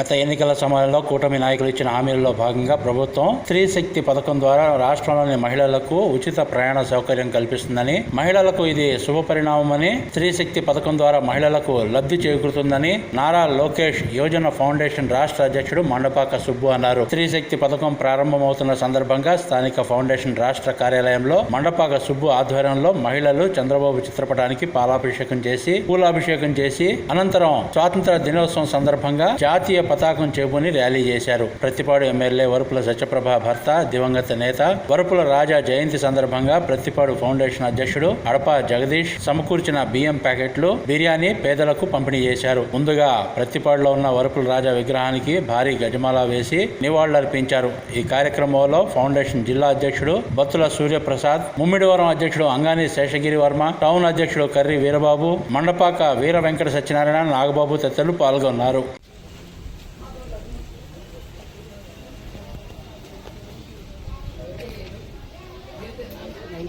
గత ఎన్నికల సమయంలో కూటమి నాయకులు ఇచ్చిన హామీలలో భాగంగా ప్రభుత్వం స్త్రీ శక్తి పథకం ద్వారా రాష్ట్రంలోని మహిళలకు ఉచిత ప్రయాణ సౌకర్యం కల్పిస్తుందని మహిళలకు ఇది శుభ పరిణామమని స్త్రీ శక్తి పథకం ద్వారా మహిళలకు లబ్ధి చేకూరుతుందని నారా లోకేష్ యోజన ఫౌండేషన్ రాష్ట్ర అధ్యక్షుడు మండపాక సుబ్బు అన్నారు. స్త్రీ శక్తి పథకం ప్రారంభమవుతున్న సందర్భంగా స్థానిక ఫౌండేషన్ రాష్ట్ర కార్యాలయంలో మండపాక సుబ్బు ఆధ్వర్యంలో మహిళలు చంద్రబాబు చిత్రపటానికి పాలాభిషేకం చేసి పూలాభిషేకం చేసి అనంతరం స్వాతంత్ర దినోత్సవం సందర్భంగా జాతీయ పతాకం చేపుని ర్యాలీ చేశారు. ప్రతిపాడు ఎమ్మెల్యే వరుపుల సత్యప్రభ భర్త దివంగత నేత వరుపుల రాజా జయంతి సందర్భంగా ప్రతిపాడు ఫౌండేషన్ అధ్యక్షుడు అడప జగదీష్ సమకూర్చిన బియ్యం ప్యాకెట్లు బిర్యానీ పేదలకు పంపిణీ చేశారు. ముందుగా ప్రతిపాడులో ఉన్న వరుపుల రాజా విగ్రహానికి భారీ గజమాల వేసి నివాళులర్పించారు. ఈ కార్యక్రమంలో ఫౌండేషన్ జిల్లా అధ్యక్షుడు బత్తుల సూర్యప్రసాద్ ముమ్మిడివరం అధ్యక్షుడు అంగాని శేషగిరి వర్మ టౌన్ అధ్యక్షుడు కర్రి వీరబాబు మండపాక వీర వెంకట సత్యనారాయణ నాగబాబు తదితరులు పాల్గొన్నారు.